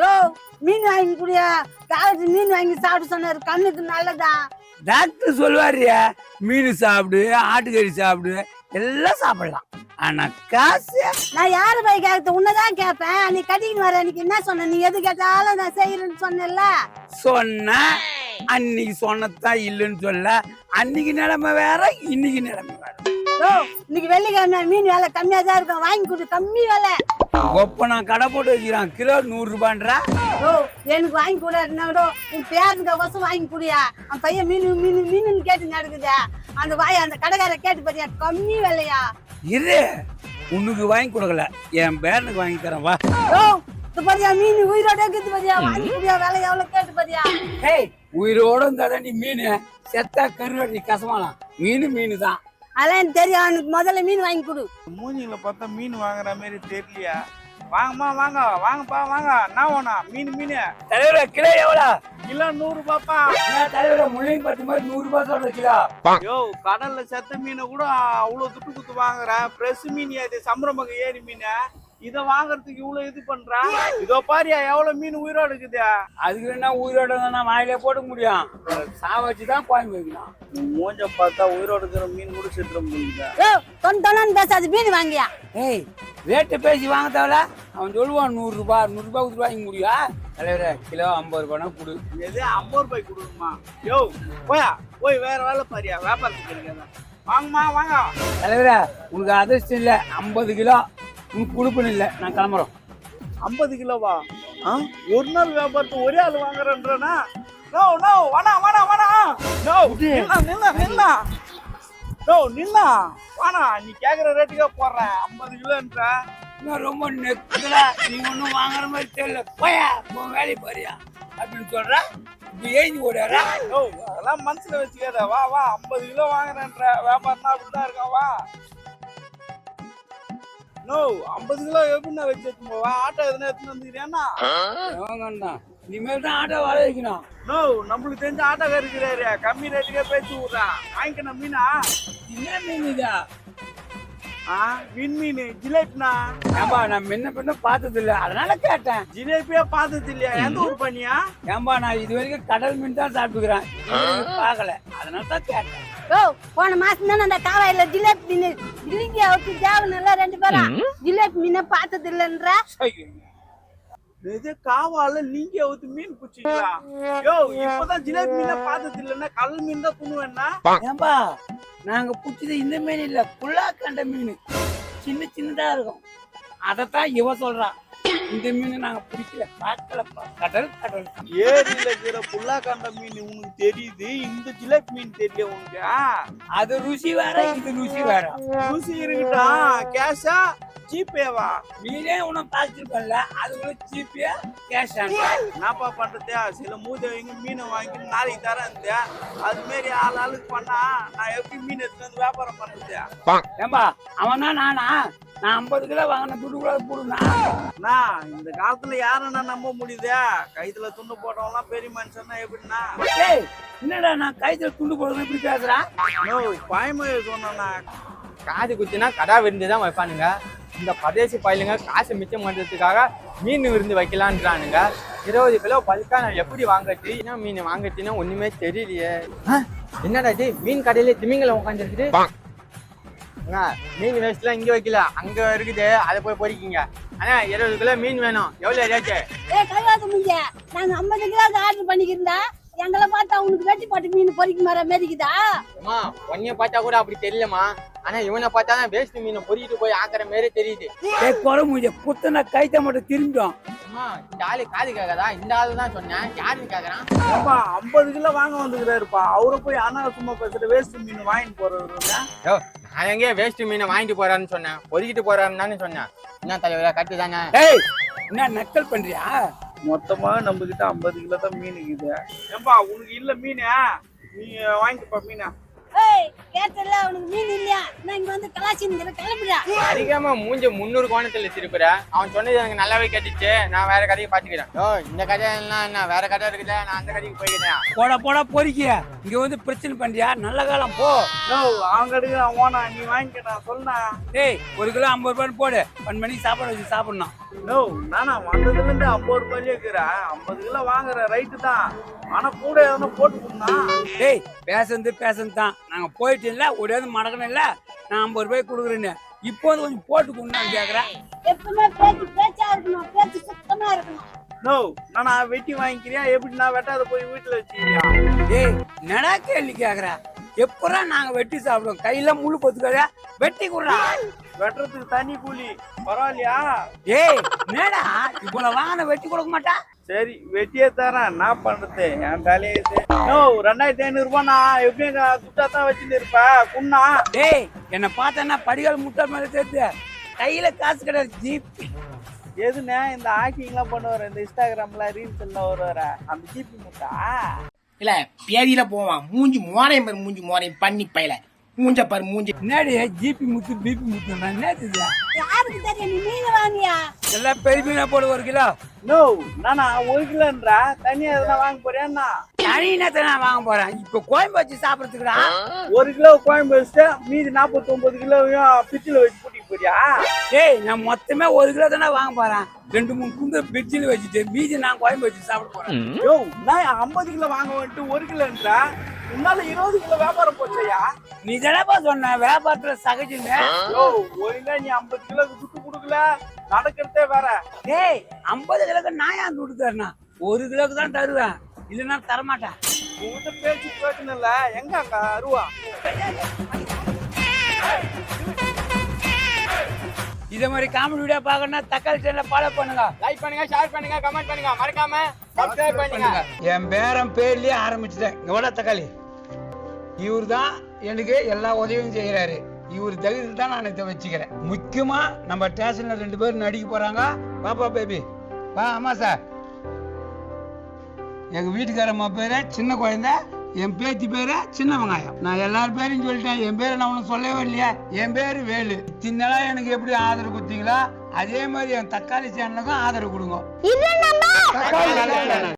யோ மீன் வாங்கி குடியா? டாக்டர் மீன் வாங்கி சாப்பிட சொன்னாரு. கண்ணுக்கு நல்லதா? டாக்டர் சொல்லுவாருயா மீன் சாப்பிடு ஆட்டுக்கறி சாப்பிடு எல்லாம் சாப்பிடலாம். ஆனா காசு? நான் யாரு போய் கேட்கறது? உன்னதான் கேட்பேன். நீ கட்டிக்கின்னு வர அன்னைக்கு என்ன சொன்ன? நீ எது கேட்டாலும் நான் செய்யறேன்னு சொன்னேன்ல. சொன்ன அன்னைக்கு சொன்னதான் இல்லைன்னு சொல்ல அன்னைக்கு நிலைமை வேற இன்னைக்கு நிலைமை வேற. யோ இன்னைக்கு வெள்ளிக்கிழமை மீன் விலை கம்மியா தான் இருக்கும். வாங்கி கொடு கம்மி விலை. ஒப்ப நான் கடை போட்டு வச்சுக்கிறான் கிலோ நூறு ரூபான்றா? யோ எனக்கு வாங்கி கொடு கூட உன் பேருக்கு வசம் வாங்கி குடியா? அவன் பையன் மீன் மீன் மீன் கேட்டு நடக்குதே. அந்த வாய் அந்த கடைக்கார கேட்டு பாத்தியா கம்மி விலையா? இரு உனக்கு வாங்கி கொடுக்கல. என் பேரனுக்கு வாங்கி தரேன் வா. இது பாத்தியா மீன் உயிரோட இருக்குது பாத்தியா? வாங்கி குடியா விலை எவ்வளவு கேட்டு பாத்தியா? ஏய் உயிரோட இருந்தா நீ மீன் செத்தா கருவாடி கசமாலாம். மீன் மீன் தான் அதெல்லாம் எனக்கு தெரியும் அவனுக்கு முதல்ல மீன் வாங்கி கொடு. மூஞ்சில பார்த்தா மீன் வாங்குற மாதிரி தெரியலையா? வாங்கம்மா வாங்க வாங்கப்பா வாங்க. என்ன வேணும் மீன் மீன். தலைவர கிலோ எவ்வளோ? கிலோ நூறு ரூபாப்பா. தலைவர முள்ளையும் பத்து மாதிரி நூறு ரூபாய் சொல்ற கிலோ? யோ கடல்ல செத்த மீனை கூட அவ்வளவு துட்டு குத்து வாங்குறேன் ஃப்ரெஷ் மீன் அது சம்பரமங்க ஏரி மீன்? இத வாங்குறதுக்கு இவ்வளவு இது பண்றா? இதோ பாரியா எவ்வளவு மீன் உயிரோடு இருக்குது? அதுக்கு என்ன உயிரோட இருந்தா வாயிலே போட முடியும். சாவச்சு தான் குழம்பு வைக்கணும். மூஞ்ச பார்த்தா உயிரோடு இருக்கிற மீன் கூட செத்துற முடியுங்க யோ தொன் தொன்னு பேசாது மீன் வாங்கியா? ஏய் ரேட்டு பேசி வாங்க தேவையில்ல அவன் சொல்லுவான் நூறு ரூபாய் நூறு ரூபாய் கொடுத்து வாங்கி முடியா தலைவர கிலோ ஐம்பது ரூபாய்னா கொடு. எது ஐம்பது ரூபாய் கொடுக்குமா யோ போயா போய் வேற வேலை பாரியா வியாபாரத்துக்கு இருக்காத வாங்கம்மா வாங்க. தலைவர உனக்கு அதிர்ஷ்டம் இல்லை ஐம்பது கிலோ. கொடுப்பணும் இல்லை நான் கிளம்புறோம். ஐம்பது கிலோவா? ஆ? ஒரு நாள் வியாபாரத்தை ஒரே ஆள் வாங்குறேன்றனா? நோ நோ வேணா வேணா வேணா நோ நில்லா நில்லா நில்லா. நோ நில்லா. வேணா நீ கேக்குற ரேட்டுக்கே போடுறேன். ஐம்பது கிலோன்ற. நான் ரொம்ப நெக்கல நீ ஒன்றும் வாங்குற மாதிரி தெரியல. போயா உன் வேலையை பாரியா அப்படின்னு சொல்ற. இப்படி ஏஞ்சி ஓடுறா நோ அதெல்லாம் மனசுல வச்சுக்காத. வா வா ஐம்பது கிலோ வாங்குறேன்ற. வியாபாரம்னா அப்படிதான் இருக்கா வா. நோ ஐம்பது கிலோ எப்படின்னா வச்சு எடுத்துன்னு போவா? ஆட்டோ எதுனா எடுத்துன்னு வந்துக்கிறியாண்ணா? வேண்டாம் இனிமேல் தான் ஆட்டோ வர வைக்கணும். நோ நம்மளுக்கு தெரிஞ்ச ஆட்டோக்கார் இருக்கிறாரு. கம்மி ரேட்டுக்கே பேசி விட்றான் வாங்கிக்கணும் மீனா. என்ன மீன் இதா? ஆ மீன் மீன் ஜிலேபினா. ஏம்பா நான் முன்ன பின்ன பார்த்தது இல்லை அதனால கேட்டேன். ஜிலேபியே பார்த்தது இல்லையா எந்த ஊர் பண்ணியா ஏம்பா நான் இது வரைக்கும் கடல் மீன் தான் சாப்பிட்டுக்கிறேன். பார்க்கல. அதனால தான் கேட்டேன். யோ போன மாசம் தானே அந்த காவாயில ஜிலேபி மீன் அவருக்கு தேவன் ரெண்டு பேரும் ஜிலேபி மீனை பார்த்தது இல்லைன்ற இது காவால நீங்க வந்து மீன் பிடிச்சீங்களா? யோ இப்பதான் ஜிலேபி மீனை பார்த்தது இல்லைன்னா கடல் மீன் தான் துணுவேன்னா ஏம்பா நாங்க பிடிச்சது இந்த மீன் இல்ல குள்ளா கண்ட மீன். சின்ன சின்னதா இருக்கும். அதைத்தான் இவ சொல்றான் இந்த மீன் நாங்க பிடிக்கல. பார்க்கலப்பா. கடல் கடல். ஏரியில இருக்கிற புல்லா கண்ட மீன் உனக்கு தெரியுது? இந்த ஜிலேபி மீன் தெரியல உனக்கு? அது ருசி வேற இது ருசி வேற. ருசி இருக்கட்டும் கேஷா? ஜிபேவா? மீனே உனக்கு பார்த்துருப்பல அதுக்குள்ள ஜிபே கேஷ். என்னப்பா பண்றது? சில மூதவிங்க மீனை வாங்கி நாளைக்கு தரேன் அது மாரி ஆள் ஆளுக்கு பண்ணா நான் எப்படி மீன் எடுத்துட்டு வந்து வியாபாரம் பண்றது? ஏம்பா அவன் நானா? நான் ஐம்பது கிலோ வாங்கின துட்டு கூட போடுனா அண்ணா இந்த காலத்துல யாருன்னா நம்ப முடியுது? கைத்துல துண்டு போட்டவங்களாம் பெரிய மனுஷன்னா எப்படின்னா என்னடா நான் கைத்துல துண்டு போடுறது இப்படி பேசுறா? யோ, பயமொழி சொன்னா காது குத்தினா கடா விருந்து தான் வைப்பானுங்க. இந்த பரதேசி பயிலுங்க காசு மிச்சம் பண்றதுக்காக மீன் விருந்து வைக்கலான்றானுங்க. இருபது கிலோ பல்கா நான் எப்படி வாங்கறது என்ன மீன் வாங்கறதுன்னா ஒண்ணுமே தெரியலையே. என்னடா இது? மீன் கடையில திமிங்கலம் உட்காந்துருக்குது மீன் வேஸ்ட்லாம் இங்க வைக்கல. அங்க இருக்குது அதை போய் பொறிக்கிங்க. ஆனா இருபது கிலோ மீன் வேணும். எவ்வளவு ரேட்டு ஏ கைவாத முடிஞ்ச நாங்க ஐம்பது கிலோ ஆர்டர் பண்ணிக்கிருந்தா எங்களை பார்த்தா உனக்கு வெட்டி போட்டு மீன் பொறிக்க மர மாரிக்குதா அம்மா உன்னைய பார்த்தா கூட அப்படி தெரியலம்மா. ஆனா இவனை பார்த்தா தான் வேஸ்ட் மீனை பொறிக்கிட்டு போய் ஆக்குற மாதிரி தெரியுது. ஏய் குறை முடிஞ்ச குத்துன கைத்த மட்டும் திரும்பிடும். அம்மா இந்த ஆளு காது கேட்காதா? இந்த ஆளு தான் சொன்னேன். யாருன்னு கேக்குறான் ஏப்பா ஐம்பது கிலோ வாங்க வந்துக்கிறாருப்பா. அவரை போய் அனாவசியமா பேசுற வேஸ்ட் மீன் வாங்கிட்டு போறவருங்க நான் எங்கே வேஸ்ட் மீனை வாங்கிட்டு போறாருன்னு சொன்னேன். பொறுக்கிட்டு போறாருன்னு தானே சொன்னேன். என்ன தலைவரா கரெக்டு தானே? ஏய் என்ன நக்கல் பண்றியா? மொத்தமா நம்ம கிட்ட ஐம்பது கிலோ தான் மீன் இருக்குது. ஏப்பா உனக்கு இல்ல மீன்? நீ வாங்கிக்கப்பா மீனா. கேட்டல அவனுக்கு மீன் இல்லையா? நான் இங்க வந்து கலாச்சி நிக்கிற கிளம்புறியா அதிகமா மூஞ்ச முந்நூறு கோணத்துல திருப்புற அவன் சொன்னது எனக்கு நல்லாவே கேட்டுச்சு. நான் வேற கதையை பாத்துக்கிறேன் ஓ இந்த கதை எல்லாம் என்ன வேற கதை இருக்குல்ல நான் அந்த கதைக்கு போய்க்கிறேன். போடா போடா பொறிக்கிய. இங்க வந்து பிரச்சனை பண்றியா? நல்ல காலம் போ. நோ அவங்க எடுக்கிறான் ஓனா நீ வாங்கிக்க நான் சொன்னா டேய் ஒரு கிலோ ஐம்பது ரூபான்னு போடு. மணிக்கு சாப்பாடு வச்சு சாப்பிடணும். நோ நானா வந்ததுல இருந்து ஐம்பது ரூபாய் இருக்கிறேன் ஐம்பது கிலோ வாங்குற ரைட்டு தான். ஆனா கூட எதனா போட்டு கொடுனா டேய் பேசுறது பேசுறது தான் நாங்க போயிட்டு இல்ல ஒரேது மடக்கணும் இல்ல நான் ஐம்பது ரூபாய் கொடுக்குறேன்னு. இப்போ வந்து கொஞ்சம் போட்டு கொடுன்னு கேக்குறேன். எப்பவுமே பேச்சு பேச்சா இருக்கணும். பேச்சு சுத்தமா இருக்கணும். நோ நானா வெட்டி வாங்கிக்கிறியா? எப்படி நான் வெட்டாத போய் வீட்டுல வச்சுக்கிறியா? டேய் என்னடா கேள்வி கேக்குற? எப்படா நாங்க வெட்டி சாப்பிடுவோம்? கையில முள்ளு பொத்துக்காத? வெட்டி குடுறா வெட்டுறதுக்கு தனி கூலி. பரவாயில்லையா? ஏய் இப்போ நான் வாங்கின வெட்டி கொடுக்க மாட்டா? சரி வெட்டியே தரேன். என்ன பண்றது? என் தலையது நோ ரெண்டாயிரத்தி ஐநூறு நான் எப்படி துட்டா தான் வச்சுட்டு இருப்பேன் குண்ணா. டேய் என்ன பார்த்தேன்னா படிகள் முட்டை மேல சேர்த்து கையில காசு கிடையாது ஜீப். எதுண்ணே இந்த ஹாக்கிங்லாம் பண்ணுவார் இந்த இன்ஸ்டாகிராம்ல ரீல்ஸ் எல்லாம் வருவார. அந்த ஜிபி முட்டா? இல்ல பேதியில போவான். மூஞ்சி மோரையும் மூஞ்சி மோரையும் பண்ணி பையல. மூஞ்ச பாரு மூஞ்சி என்னடி ஜிபி முத்து பிபி முத்து என்னது யாருக்கு தெரியும்? நீ மீன் வாங்கியா எல்லாம் பெரிய மீனா போடு ஒரு கிலோ. நோ நானா ஒரு கிலோன்றா? தனியா எதனா வாங்க போறியாண்ணா தனி நேரத்தை நான் வாங்க போறேன். இப்போ கோயம்பு வச்சு சாப்பிடறதுக்குடா. ஒரு கிலோ குழம்பு வச்சுட்டு மீதி நாற்பத்தி ஒன்பது கிலோவையும் பிச்சில் வச்சு கூட்டிட்டு போறியா? டேய் நான் மொத்தமே ஒரு கிலோ தானே வாங்க போறேன். ரெண்டு மூணு குண்டு பிரிட்ஜில் வச்சுட்டு மீதி நான் கோயம்பு வச்சு சாப்பிட போறேன். யோ நான் ஐம்பது கிலோ வாங்க வந்துட்டு ஒரு கிலோன்றா? உன்னால இருபது கிலோ வியாபாரம் போச்சையா? நீ தானப்பா சொன்ன வியாபாரத்துல சகஜங்க யோ ஒழுங்கா நீ ஐம்பது கிலோக்கு துட்டு கொடுக்கல நடக்கிறதே வேற. டேய் ஐம்பது கிலோக்கு நான் ஏன் துட்டு தரணும்? ஒரு கிலோக்கு தான் தருவேன். இல்லைன்னா தரமாட்டேன். உங்ககிட்ட பேச்சு பேசணும் இல்ல. எங்க அங்க அருவா? இதே மாதிரி காமெடி வீடியோ பார்க்கணும்னா தக்காளி சேனலை ஃபாலோ பண்ணுங்க. லைக் பண்ணுங்க ஷேர் பண்ணுங்க கமெண்ட் பண்ணுங்க. மறக்காம சப்ஸ்கிரைப் பண்ணுங்க. என் பேரன் பேர்லயே ஆரம்பிச்சிட்டேன். எவ்வளோ தக்காளி. இவர் தான் எனக்கு எல்லா உதவியும் செய்யறாரு இவர் தகுதி தான் நான் இதை வச்சுக்கிறேன். முக்கியமா நம்ம ஸ்டேஷன்ல ரெண்டு பேரும் நடிக்க போறாங்க. பாப்பா பேபி. வா ஆமா சார். எங்க வீட்டுக்காரம்மா பேரு சின்ன குழந்தை. என் பேத்தி பேரு சின்ன வெங்காயம். நான் எல்லார் பேரையும் சொல்லிட்டேன். என் பேரை நான் உனக்கு சொல்லவே இல்லையா. என் பேரு வேலு. சின்னலா எனக்கு எப்படி ஆதரவு கொடுத்தீங்களோ அதே மாதிரி என் தக்காளி சேனலுக்கும் ஆதரவு கொடுங்க. இல்ல நம்ம தக்காளி